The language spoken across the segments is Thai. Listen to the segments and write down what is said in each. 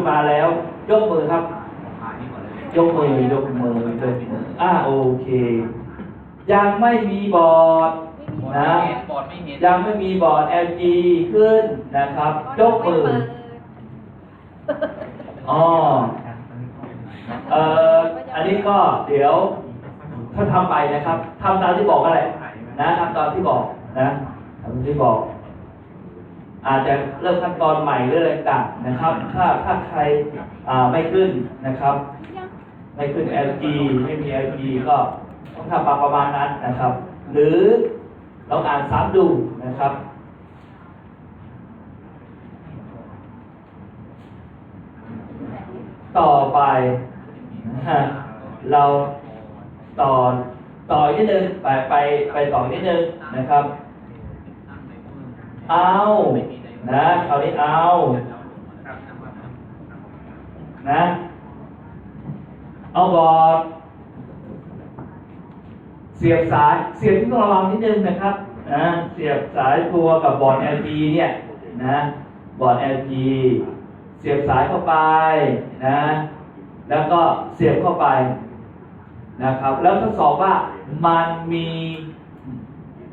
ขึ้นมาแล้ว ยกมือครับ ยกมือยกมือยกมืออ่าโอเค ยังไม่มีบอร์ดนะบอร์ดไม่เห็นยังไม่มีบอร์ด LG ขึ้นนะครับยกมืออ๋อเอ่ออันนี้ก็เดี๋ยวถ้าทำไปนะครับทำตามที่บอกอะไรนะทำตามที่บอกนะทำตามที่บอก อาจจะเริ่มขั้นตอนใหม่หรืออะไรต่างๆนะครับ ถ้าถ้าใครอ่าไม่ขึ้นนะครับ ไม่ขึ้น LG ไม่มี LG ก็ต้องทำประมาณนั้นนะครับ หรือเราอ่านซ้ำดูนะครับต่อไปนะฮะเราต่อต่ออีกนิดนึงไปไปไปต่อนิดนึงนะครับ เอา นะคราวนี้เอา นะ เอาบอร์ดเสียบสาย เสียบที่ต้องระวังนิดนึงนะครับ นะ เสียบสายตัวกับบอร์ด LG เนี่ย นะ บอร์ด LG เสียบสายเข้าไป นะ แล้วก็เสียบเข้าไป นะครับ แล้วทดสอบว่ามันมี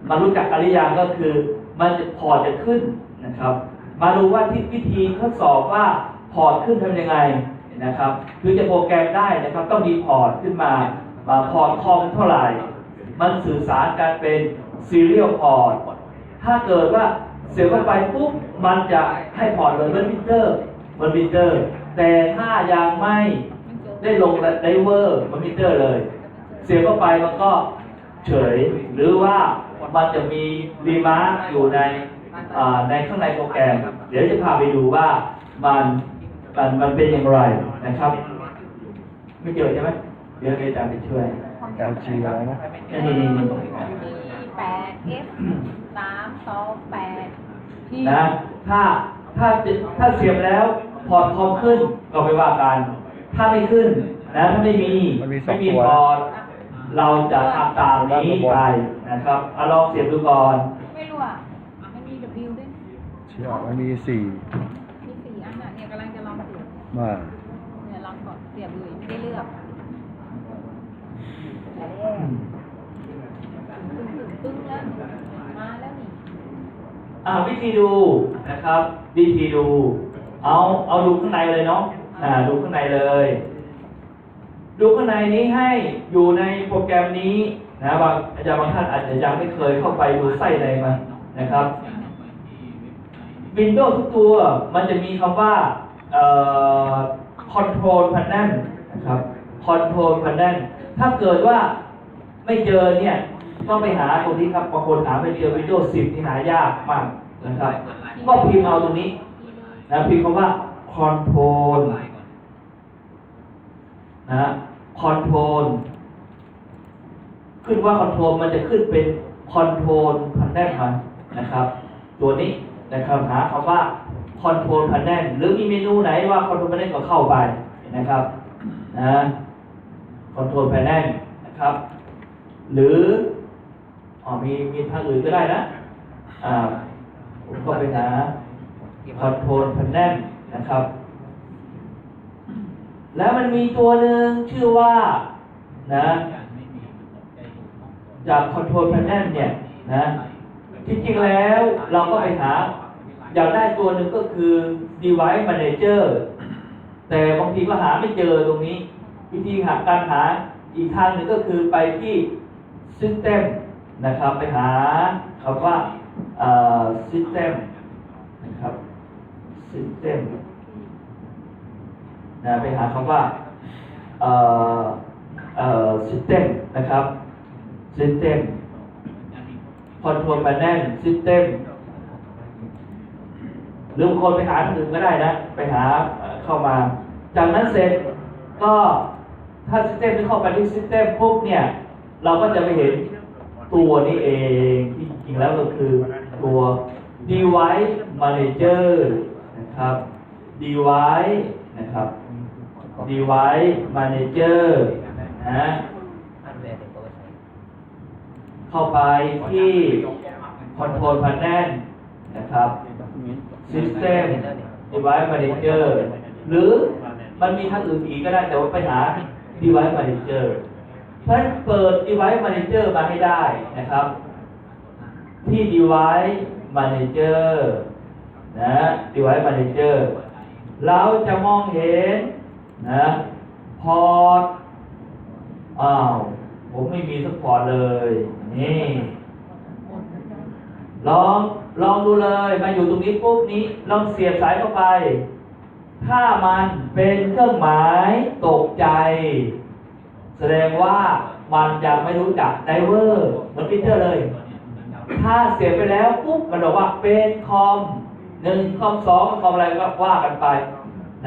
มันรู้จักกันหรือยังก็คือ มันจะพอจะขึ้นนะครับ มาดูว่าที่วิธีทดสอบว่าพอร์ตขึ้นทำยังไงนะครับคือจะโปรแกรมได้นะครับ ต้องมีพอร์ตขึ้นมามาพอร์ตคอมเท่าไหร่ มันสื่อสารกันเป็น serial port ถ้าเกิดว่าเสียบเข้าไปปุ๊บมันจะให้พอร์ตเลยเหมันมิเตอร์เหมันมิเตอร์ แต่ถ้ายังไม่ได้ลงไดเวอร์มันมินเตอร์เลย เสียบเข้าไปมันก็เฉยหรือว่า มันจะมีรีมาร์กอยู่ในอ่าในข้างในโปรแกรม เดี๋ยวจะพาไปดูว่ามันมันมันเป็นอย่างไรนะครับ ไม่เจอใช่ไหมเดี๋ยวอาจารย์ไปช่วย LG อะไรนะนี่นี่นี่แปด F สามสองแปด P นะถ้าถ้าถ้าเสียบแล้วพอร์ตคอมขึ้นก็ไม่ว่ากัน ถ้าไม่ขึ้นนะถ้าไม่มีมันมีสอไม่งมีตัวพอร์ต เราจะทำตามนี้ไปนะครับเอาลองเสียบดูก่อน ไม่รู้อะ มันมี W ด้วยเชื่อมันมีสี่มีสี่อันอะเนี่ยกำลังจะลองเสียบมาเนี่ยลองกดเสียบเลยไม่ได้เลือกแต่แรกตึ้งตึ้งตึ้งแล้วมาแล้วนี่อ่าวิธีดูนะครับ วิธีดู เอาเอาดูข้างในเลยเนาะอ่าดูข้างในเลย ดูข้างในนี้ให้อยู่ในโปรแกรมนี้นะบางอาจารย์บางท่านอาจจะยังไม่เคยเข้าไปดูไส้ในมันนะครับ Windows ทุกตัวมันจะมีคำว่า Control Panel นะครับ Control Panel ถ้าเกิดว่าไม่เจอเนี่ย ต้องไปหาตรงนี้ครับบางคนหาไม่เจอ Windows 10 ที่หายากมากนะครับ ก็พิมพ์เอาตรงนี้นะพิมพ์คำว่า Control นะ ฮะ Control ขึ้นว่า Control มันจะขึ้นเป็น Control Panel มันนะครับ ตัวนี้นะครับหาคำว่า Control Panel หรือมีเมนูไหนว่า Control Panel ก็เข้าไปนะครับนะ Control Panel นะครับ หรืออ๋อมีมีทางอื่นก็ได้นะอ่าผมก็ไปหา Control Panel นะครับ แล้วมันมีตัวหนึ่งชื่อว่านะจาก Control Panel เนี่ยนะที่จริงแล้วเราก็ไปหา อยากได้ตัวหนึ่งก็คือ Device Manager แต่บางทีก็หาไม่เจอตรงนี้ วิธีหาการหาอีกทางหนึ่งก็คือไปที่ System นะครับไปหาคำว่าเอ่อ System นะครับ System นะไปหาคำว่าเอ่อเอ่อ System นะครับ System Control Panel System หรือบางคนไปหาทางอื่นก็ได้นะ ไปหาเอ่อเข้ามา จากนั้นเสร็จก็ถ้า System ที่เข้าไปที่ System ปุ๊บเนี่ย เราก็จะไปเห็นตัวนี้เองที่จริงแล้วก็คือตัว Device Manager นะครับ Device นะครับ Device Manager นะเข้าไปที่ Control Panel นะครับ System Device Manager หรือมันมีทางอื่นอีกก็ได้แต่ว่าไปหา device manager เพราะฉะนั้นเปิด device manager มาให้ได้นะครับ ที่ device manager นะ device manager เราจะมองเห็น นะพอร์ตอ้าวผมไม่มีสักพอร์ตเลยนี่ลองลองดูเลยมาอยู่ตรงนี้ปุ๊บนี้ลองเสียบสายเข้าไป ถ้ามันเป็นเครื่องหมายตกใจ แสดงว่ามันยังไม่รู้จักไดเวอร์เหมือนพิเตอร์เลย ถ้าเสียบไปแล้วปุ๊บมันบอกว่าเป็นคอมหนึ่งคอมสองคอมอะไรก็ว่ากันไป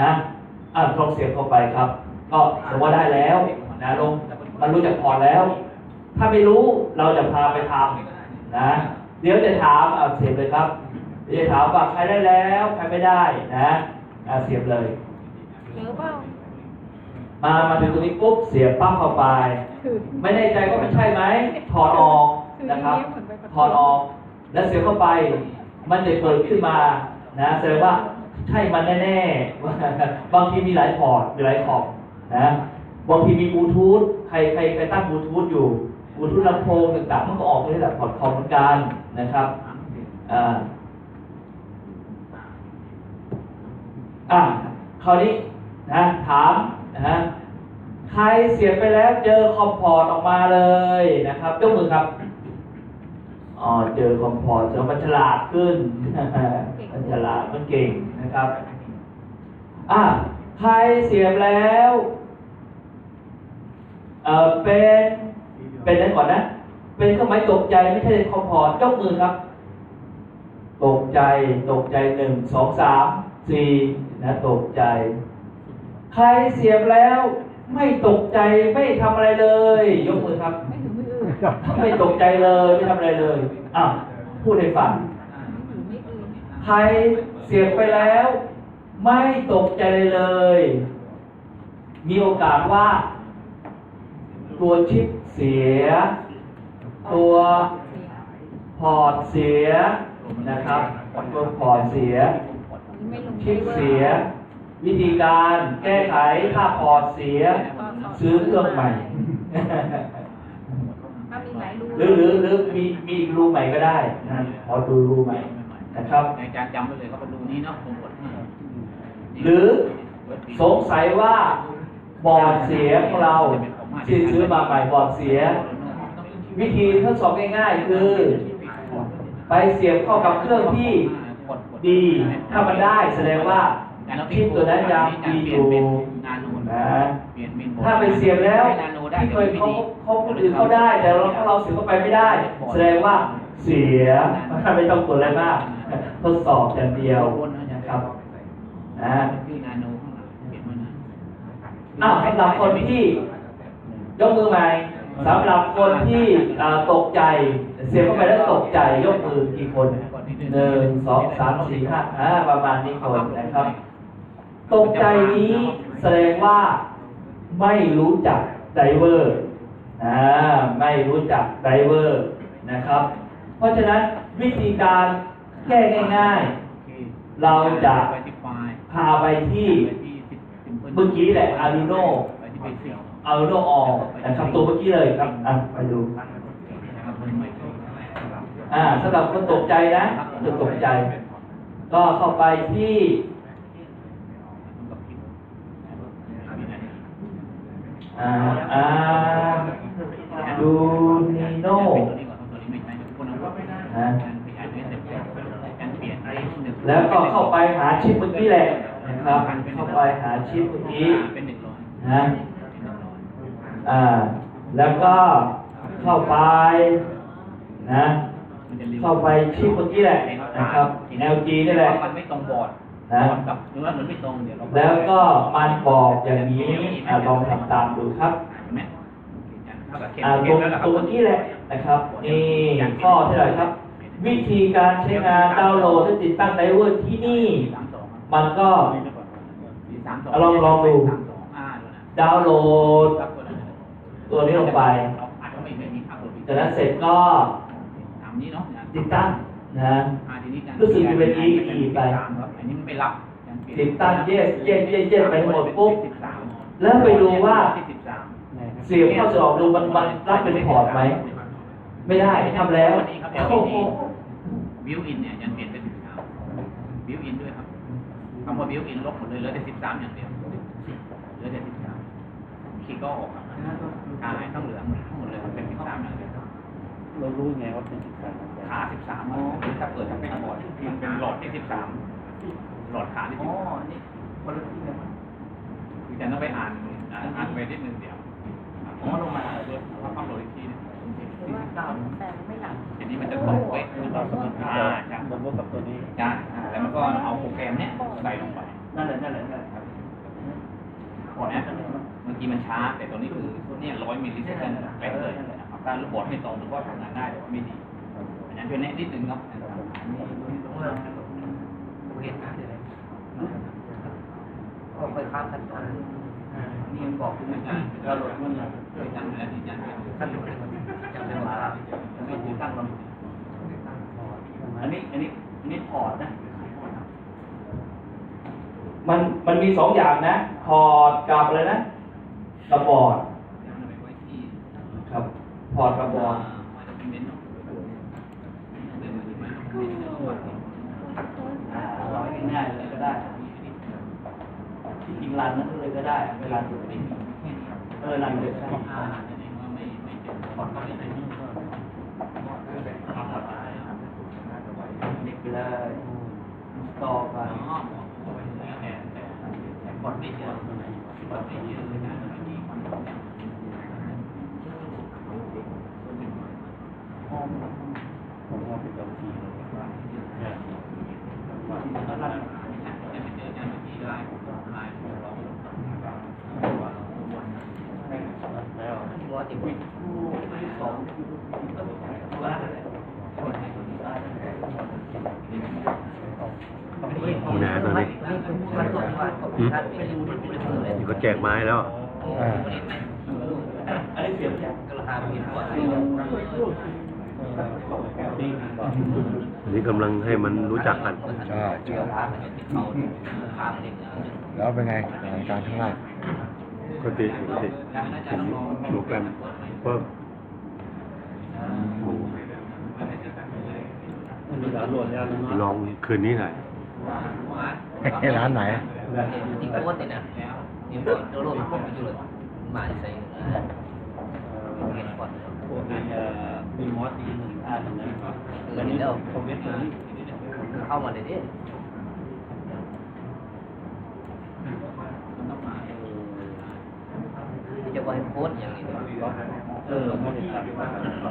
นะ อะลองเสียบเข้าไปครับ ก็ถือว่าได้แล้วนะลงมันรู้จักพอร์ตแล้ว ถ้าไม่รู้เราจะพาไปทำนะ เดี๋ยวจะถามเอาเสียบเลยครับเดี๋ยวจะถามว่าใครได้แล้วใครไม่ได้นะอะเสียบเลยเจอเปล่ามามาถึงตรงนี้ปุ๊บเสียบปั๊บเข้าไปถือไม่แน่ใจว่ามันใช่ไหมถอดออกนะครับถอดออก แล้วเสียบเข้าไป มันจะเปิดขึ้นมานะแสดงว่า ใช่มันแน่ๆ บางทีมีหลายพอร์ตมีหลายขอบนะบางทีมีบลูทูธใครใครใครตั้งบลูทูธอยู่บลูทูธลำโพงต่างๆมันก็ออกได้แหละพอร์ตคอมเหมือนกันนะครับอ่าอะคราวนี้นะถามนะฮะใครเสียไปแล้วเจอคอมพอร์ตออกมาเลยนะครับยกมือครับอ๋อเจอคอมพอร์ตแล้วมันฉลาดขึ้นมันฉลาดมันเก่ง นะครับ อะใครเสียบแล้วเอ่อเป็นเป็นอะไรก่อนนะ เป็นเครื่องหมายตกใจไม่ใช่คอมพอร์ตยกมือครับ ตกใจตกใจหนึ่งสองสามสี่นะตกใจ ใครเสียบแล้ว ไม่ตกใจไม่ทำอะไรเลย ยกมือครับ ไม่ถึงไม่อื่นไม่ตกใจเลยไม่ทำอะไรเลยอ้าวพูดให้ฟังถือไม่อื่นใคร เสียบไปแล้ว ไม่ตกใจเลย มีโอกาสว่า ตัวชิปเสีย ตัวพอร์ตเสียนะครับตัวพอร์ตเสียไม่ลงชิปเสีย วิธีการแก้ไขถ้าพอร์ตเสีย ซื้อเครื่องใหม่ถ้ามีหลายรูหรือหรือหรือมีมีอีกรูใหม่ก็ได้นะขอดูรูใหม่ นะครับอาจารย์จำไว้เลยเขาเป็นรูนี้เนาะผมกดให้หรือสงสัยว่าบอร์ดเสียของเราที่ซื้อมาใหม่บอร์ดเสีย วิธีทดสอบง่ายๆ คือ ไปเสียบเข้ากับเครื่องที่ดี ถ้ามันได้แสดงว่าชิปตัวนั้นยังดีอยู่นาโนนะเปลี่ยนเป็นถ้าไปเสียบแล้วที่เคยเขาเขาคนอื่นเข้าได้ แต่เราถ้าเราเสียบเข้าไปไม่ได้ แสดงว่าเสียไม่ต้องกดอะไรมาก ทดสอบอย่างเดียวนะครับนะชื่อนาโนข้างหลังเปลี่ยนมานะอ้าวสำหรับคนที่ยกมือใหม่สำหรับคนที่อ่าตกใจเสียบเข้าไปแล้วตกใจยกมือกี่คนหนึ่งสองสามสี่ห้าอ่าประมาณนี้คนนะครับ ตกใจนี้แสดงว่าไม่รู้จักไดเวอร์อ่าไม่รู้จักไดเวอร์นะครับ เพราะฉะนั้นวิธีการ แก้ง่ายๆ เราจะไปที่ไฟล์พาไปที่ไปที่ Simple เมื่อกี้แหละ Arduino ไปที่ Basic Arduino All นะครับตัวเมื่อกี้เลยครับอะไปดูนะครับมันไม่ใช่อ่าสำหรับคนตกใจนะคนตกใจ ก็เข้าไปที่อ่าอ่าดูนีโน่นะ แล้วก็เข้าไปหาชิปเมื่อกี้แหละนะครับ เข้าไปหาชิปเมื่อกี้เป็นหนึ่งร้อยนะอ่าแล้วก็เข้าไปนะเข้าไปชิปเมื่อกี้แหละนะครับ LG นี่แหละมันไม่ตรงบอร์ดนะบอร์ดกับเนื้อมันไม่ตรงเดี๋ยวเราแล้วก็มันบอกอย่างนี้อะลองทำตามดูครับเห็นไหมอ่าตัวตัวเมื่อกี้แหละนะครับนี่ข้อที่ไหนครับ วิธีการใช้งานดาวน์โหลดและติดตั้งไดเวอร์ที่นี่ มันก็ลองลองดูสามสองอ่าดูนะดาวน์โหลดครับตัวนั้นตัวนี้ลงไปเราอาจจะไม่ไม่มีอัพโหลดจากนั้นเสร็จก็ตามนี้เนาะติดตั้งนะอ่าทีนี้การรู้สึกจะเป็น EE ไปครับอันนี้มันไม่รับติดตั้งเยสเยสเยสเยสไปหมดปุ๊บสิบสามแล้วไปดูว่าที่สิบสามเสียบเข้าสอบดูมันมันรับเป็นพอร์ตไหม ไม่ได้ทำแล้วโอ้โห บิวอินเนี่ยยังเปลี่ยนเป็นสิบสามบิวอินด้วยครับคำว่าบิวอินลบหมดเลยเหลือแต่สิบสามอย่างเดียวเหลือแต่สิบสามคีย์ก็ออกครับอ่าต้องเหลือทั้งหมดเลยเป็นสิบสามอย่างเดียวเรารู้ไงว่าเป็นสิบสามขาสิบสามถ้าเปิดทำเป็นหลอดมันเป็นหลอดที่สิบสามหลอดขาที่สิบสามนี่คนละที่กันคือจะต้องไปอ่านอ่านอ่านไปนิดนึงเดียวผมว่าลงมาด้วยเพราะความโหลดอีกทีนึงสี่สิบเก้า แต่ไม่หลับทีนี้มันจะตกเป๊ะมันต้องสมมติอ่าใช่บนรถกับตัวนี้ใช่แล้วมันก็เอาโปรแกรมเนี้ยใส่ลงไป นั่นแหละ นั่นแหละนั่นแหละครับพอเนี้ยเมื่อกี้มันช้า แต่ตัวนี้คือเนี่ยร้อยมิลลิเซคันเป๊ะเลยนะครับการระบบไม่ตรงหรือว่าทำงานได้แต่ว่าไม่ดีอันนั้นช่วยแนะนิดนึงเนาะเห็นนะก็ค่อยข้ามขั้นตอนนี่มันบอกคือมันจะเราโหลดมันจะตั้งแล้วที่จะขั้นตอน จำได้ว่าไม่ถูกตั้งลำอันนี้อันนี้อันนี้พอร์ตนะ มันมันมีสองอย่างนะพอร์ตกับอะไรนะกับบอร์ดครับพอร์ตกับบอร์ดเราไม่ง่ายเลยก็ได้ที่จริงรันนั้นเลยก็ได้เวลาถูกไม่มีเออรันเลยใช่ เด็กไปเลยต่อไปกดไม่เจอกดไม่เจอเลยนะผมว่าเป็นตัวทีเลยเนี่ยแล้วรันจะไปเจอกันที่ไลน์ไลน์ของเราแล้วว่าติด วิสองว่าอะไรอยู่ไหนตอนนี้อืมนี่ก็แจกไม้แล้วอ่าอันนี้เสียบยังติ้งก่อนอันนี้กำลังให้มันรู้จักกันใช่ใช่แล้วเป็นไงสถานการณ์ข้างล่างปกติปกติโปรแกรมเพิ่มมันมีร้านโห ลดแล้วเนาะลองคืนนี้หน่อยร้านไหนที่โคตรเนี่ยนะนี่ก่อนโดนโลดผมไปอยู่เลยมาใส่เห็นก่อนพวกนี้เอ่อมีมอสตีหนึ่งอันนะครับวันนี้คอมเมนต์ตัวนี้เข้ามาเลยดิจะบอกให้โค้ดอย่างนี้เออไม่ได้ตัดมามันไม่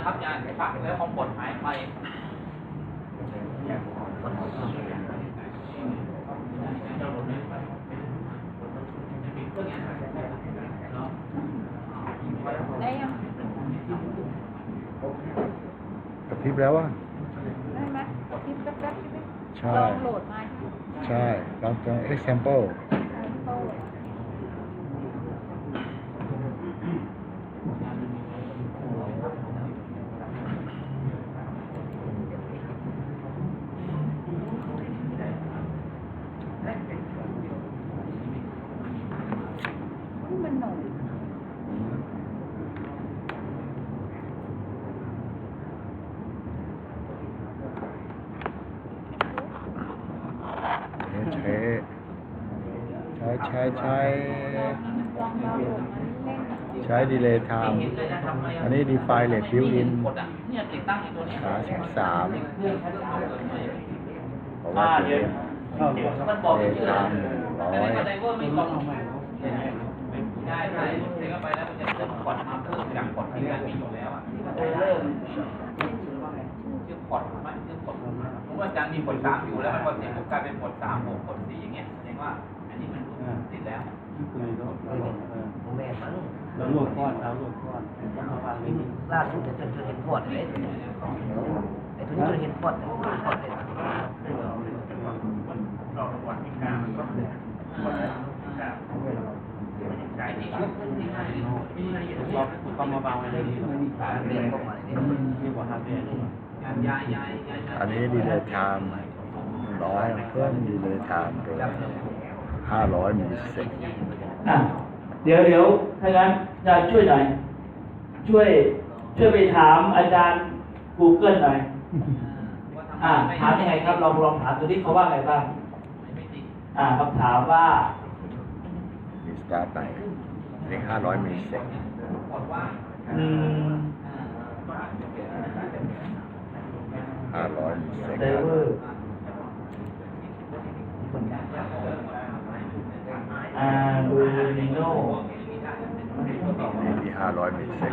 านะครับอย่าพักแล้วคมกดหายไปได้ยังกระพริบแล้วว่ะได้ไหมคลิปแป๊บๆใช่ไหมใช่ลองโหลดมาใช่ลองตรง example โต้ นี่มันหนู ใใช้ใช้ใช้ดีเลย์ไทม์อันนี้ดีไฟเลทบิวอินขาสิบสามเพราะว่าตัวนี้เลทไทม์ร้อยได้ใช่เทเข้าไปแล้วมันจะเริ่มพอร์มาเพิ่มจากพอร์ดที่งานมีอยู่แล้วอะที่มันจะเริ่มชื่อพอร์ตไหมชื่อพอร์ตผมว่าอาจารย์มีพอร์สามอยู่แล้วพอร์ตสี่ผมกลายเป็นพอร์สามหกพอร์สี่อย่างเงี้ยแสดงว่า อันนี้มันติดแล้วผมแม่มั้งแล้วลวกก้อนแล้วลวกก้อนต้องมาวางไว้นี่ล่าสุดจะจนจนเห็นพอดเลยไอ้ตัวนี้จนเห็นพอดเลยพอดเลยเราต้องมาวางไว้ในนี้เรียนเข้ามาเนี่ยดีกว่าฮาร์ดแวร์ย้ายย้ายย้ายอันนี้ delay time ร้อยเพิ่ม delay time เป็น ห้าร้อยมิลลิเซกอะเดี๋ยวเดี๋ยวถ้างั้นอาจารย์ช่วยหน่อย ช่วยช่วยไปถามอาจารย์ Google หน่อย อ่าถามยังไงครับลองลองถามตัวนี้เขาว่าไงบ้างอ่าคำถามว่ามีสตาร์ทไหนอันนี้ห้าร้อยมิลลิเซกอืมห้าร้อยมิลลิเซกไดเวอร์ อาดูดิโนนี่ที่ห้าร้อยมิลลิเซก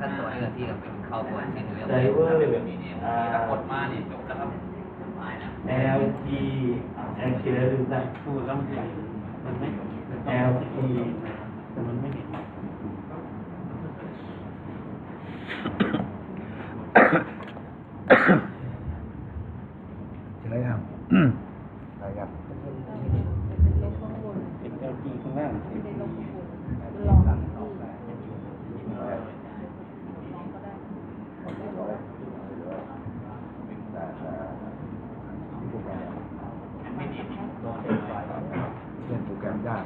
ขั้นตอนนี้ที่เป็นเข้าตัวที่เรียกไดเวอร์อ่ากดมาเนี่ยจบแล้วครับ LT LT แล้วลืมได้พูดแล้วมันจะมันไม่ LT แต่มันไม่เห็นใช่ยังใช่ยัง เป็นลบข้างบน เป็นเอลจีข้างล่าง ไม่ได้ลบข้างบนลองที่ลองก็ได้ เล่นโปรแกรมยาก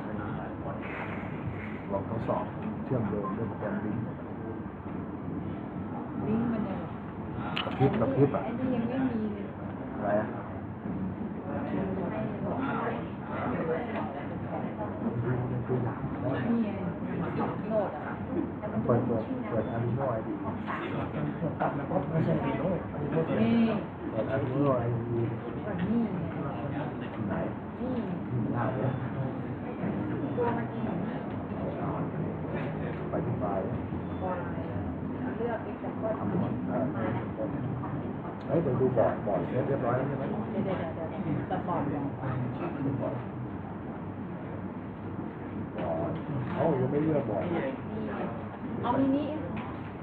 ลองทดสอบเชื่อมโยงด้วยโปรแกรมลิงก์ ลิงก์มันเนี่ย กระพริบกระพริบอะ ไอ้นี่ยังไม่มีเลย อะไรอะ นี่ไงโหลดอะ เปิดเปิดเปิดอาร์ดิโนไอดี นี่ เปิดอาร์ดิโนไอดี นี่ ไหน นี่ ได้เลยไปที่ไฟล์ เลือก example ทำหมดเออ เฮ้ยเดี๋ยวดูบอร์ดบอร์ดเรียบร้อยแล้วใช่ไหมเดี๋ยวเดี๋ยวเดี๋ยวเดี๋ยวจะบอกลองบอร์ดบอร์ดเอ้ายังไม่เลือกบอร์ด เอามินิ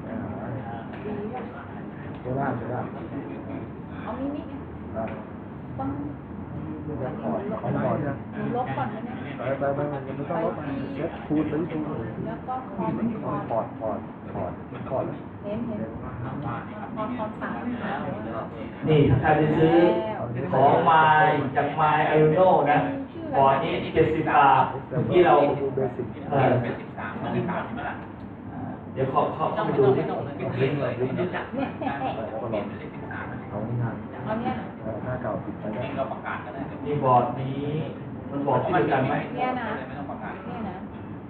ไม่าดีป่ะโคราชโคราชเอามินิต้องเอกบอร์ดของบอนี่ยหนูลบก่อนได้ไปไปไปมันไม่ต้องลบเซ็ตคูณไปที่คูณแล้วก็คอมคอพอร์ตพอร์ตพอร์ตพอร์ตเห็นเห็นคอมคอมสามนี่ถ้าใครจะซื้อของไม้จากไม้อารุโนนะบอร์ดนี้เจ็ดสิบบาทที่เราเบสิกเออเป็นสิบสามมันสิบสามใช่ไหมล่ะ ดี๋ยวเขาเขาต้อเข้างไปไม่ดูต้องดิไม่ต้องเป็นลิงก์เลยรู้จักเนี่ยแล้วก็เปลลี่อยงนเป็นเลขสิบสามเอาง่ายเอาเนี่ยๆเออหน้าเก่าติดไปเอได้งเราประกาศก็ได้นี่บอร์ดนี้มันบอกที่เดียวกันไหมเนี่ยนะไม่ต้องประกาศเนี่ยนะ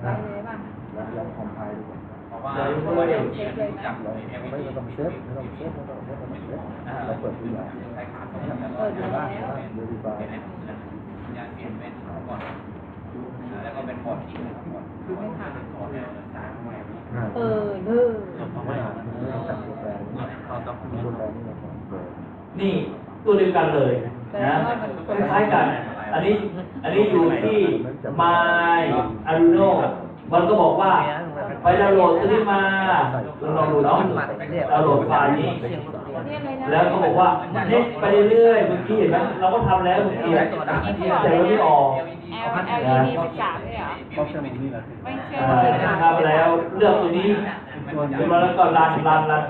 ไปเลยป่ะแล้วลองคอมไพล์ดูก่อนเพราะว่าเพราะว่าเดี๋ยวจีนจับเราเลยเนี่ยไม่ต้องเซฟไม่ต้องเซฟไม่ต้องเซฟไม่ต้องเซฟเราเปิดตัวอย่างใช้ขาตรงนี้เปิดเห็แล้นวป่ะเห็นป่ะ verify เป็นยาเปลี่ยนเป็นก่อนแล้วก็เป็นพอร์ตที่ก่อนไม่ผ่านพอร์ต เนี่ยสามง่ายเปิดเลยง่ายไม่อ่านไม่ต้องจับตัวแปรนี่ตัวแปรนี่นะครับเบอร์นี่ตัวเดียวกันเลยนะคล้ายๆกัน อันนี้ อันนี้อยู่ที่ My Arduino มันก็บอกว่า ไปดาวน์โหลดตัวนี้มาลองดูเนาะดาวน์โหลดไฟล์นี้ แล้วก็บอกว่าเน็ตไปเรื่อยๆเมื่อกี้เห็นไหมเราก็ทำแล้วเมื่อกี้แต่เราไม่ออก L L E D สิบสามเลยเหรอ ก็เชื่อมนี่แหละไม่เชื่ออ่าสิบสามทำแล้วเลือกตัวนี้แล้วก็รันรันรัน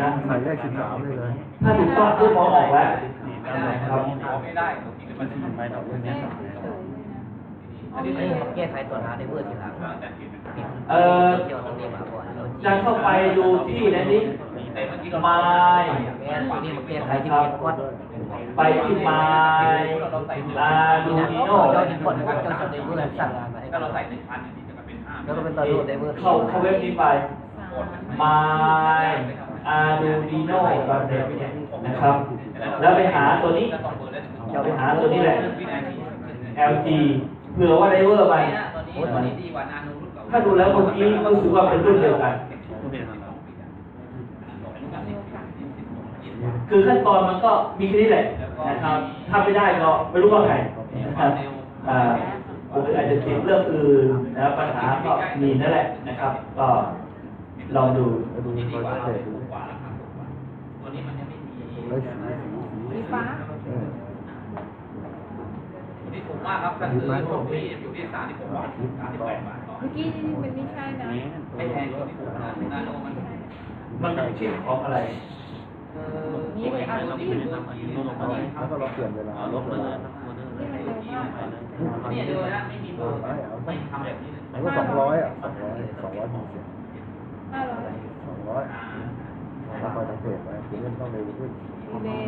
นะใส่เลขสิบสามได้เลยถ้าถูกต้องปุ๊บพอออกแล้วนะครับไม่ได้มันสิไม่ดอกเลยเนี่ยอันนี้ผมแก้ไขตัวหาได้เวอร์ทีหลังเอ่อเกี่ยวกับเรื่องมาก่อนเราจะเข้าไปดูที่ในนี้ My แม่ตัวนี้มันแก้ไขที่เก็บก้อน ไปที่ My Arduino เจ้าที่คนนะครับเจ้าจะได้เวอร์สั่งงานมาให้ถ้าเราใส่หนึ่งพันนี่ยจะเป็นห้าแล้วก็เป็นตัวรูปได้เวอร์เข้าเข้าเว็บนี้ไป My Arduino นะครับ แล้วไปหาตัวนี้จะไปหาตัวนี้แหละ LG เผื่อว่าไดเวอร์ไปถ้าดูแล้วเมื่อกี้รู้สึกว่าเป็นรุ่นเดียวกันนะครับ คือขั้นตอนมันก็มีแค่นี้แหละนะครับถ้าไม่ได้ก็ไม่รู้ว่าไงนะครับอ่าผมอาจจะติดเรื่องอื่นนะครับปัญหาก็มีนั่นแหละนะครับ ก็ลองดูแล้วดูนี่คดีอยกว่าสังเกตดูกว่าราคาตัวนี้มันยังไม่มีเฮ้ยสีสีสีสีฟ้าเออตัวนี้ถูกมากครับถ้าซื้ออยู่ที่อยู่ที่สามที่ผมบาทสามที่แปดบาทต่อเมื่อกี้นี่มันไม่ใช่นะไม่แพงตัวที่ผมนาโนมันมันเป็นชื่อของอะไรเออ นี่เป็นอันนี้เป็นอันนี้แล้วก็เราเปลี่ยนเวลาลบเลยนี่มันเร็วมากนี่เลยนะไม่มีเบอร์ไม่ทำแบบนี้อันก็สองร้อยอะสองร้อยสองร้อยมีเสียงห้าร้อยสองร้อยเราคอยสังเกตไว้คือมันต้องเร็วขึ้นเลย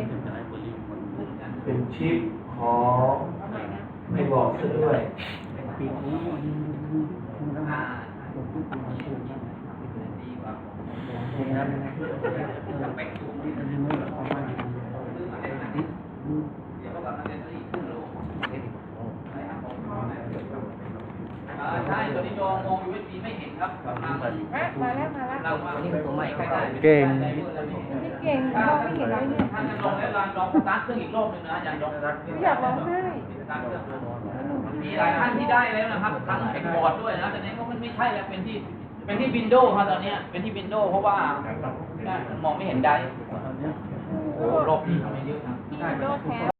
เป็นชิปของเอาใหม่นะไม่บอกซะด้วยอ่าดีกว่าจะไปดู ซื้อมาได้ไหมเดี๋ยวก็กำลังจะซื้ออีกครึ่งโลใช่ตัวนี้มองมอง USB ไม่เห็นครับกำลังเอ๊ะมาแล้วมาแล้วเรามาตัวนี้เป็นตัวใหม่ครับเก่งนี่เก่งมองไม่เห็นเลยเนี่ยถ้าจะลองแล้วลองลองสตาร์ทเครื่องอีกรอบหนึงนะอาจารย์ลองสตาร์ทเครื่องอยากร้องไห้สตาร์ทเครื่องมีหลายท่านที่ได้แล้วนะครับทั้งเป็นบอร์ดด้วยนะแต่นี้ก็มันไม่ใช่แล้วเป็นที่ เป็นที่วินโดว์ครับตอนเนี้ยเป็นที่วินโดว์เพราะว่ามันมองไม่เห็นได้โอ้โหรอบนี้ทำไมเยอะนะที่โลกแท้